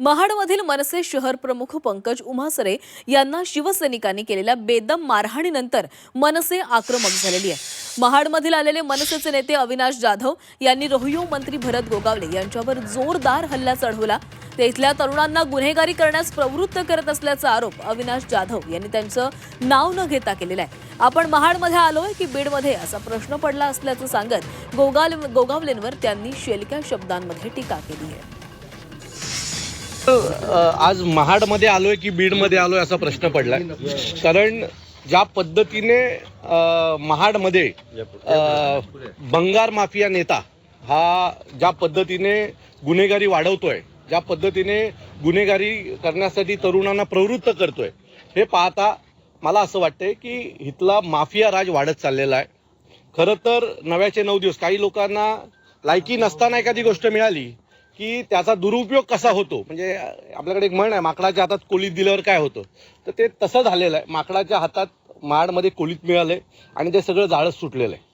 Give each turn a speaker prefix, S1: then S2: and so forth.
S1: महाडमधील मनसे शहर प्रमुख पंकज उमासरे यांना शिवसैनिकांनी केलेल्या बेदम मारहाणीनंतर मनसे आक्रमक झालेली आहे. महाडमधील आलेले मनसेचे नेते अविनाश जाधव यांनी रोहियो मंत्री भरत गोगावले यांच्यावर जोरदार हल्ला चढवला. ते इथल्या तरुणांना गुन्हेगारी करण्यास प्रवृत्त करत असल्याचा आरोप अविनाश जाधव यांनी त्यांचं नाव न घेता केलेला आहे. आपण महाडमध्ये आलोय की बीडमध्ये असा प्रश्न पडला असल्याचं सांगत गोगाल गोगावलेंवर त्यांनी शेलक्या शब्दांमध्ये टीका केली आहे.
S2: आज महाडमध्ये आलोय की बीडमध्ये आलोय असा प्रश्न पडलाय. कारण ज्या पद्धतीने महाडमध्ये बंगार माफिया नेता हा ज्या पद्धतीने गुन्हेगारी वाढवतोय ज्या पद्धतीने गुन्हेगारी करण्यासाठी तरुणांना प्रवृत्त करतोय हे पाहता मला असं वाटतंय की इथला माफिया राज वाढत चाललेला आहे. खरं तर नव्याचे नऊ दिवस काही लोकांना लायकी नसताना एखादी गोष्ट मिळाली की त्याचा दुरुपयोग कसा होतो? म्हणजे आपल्याकडे एक म्हण आहे माकडाच्या हातात कोलीत दिल्यावर काय होतं? तर ते तसं झालेलं आहे. माकडाच्या हातात माडमध्ये कोलीत आहे आणि ते सगळं जाळंच सुटलेलं आहे.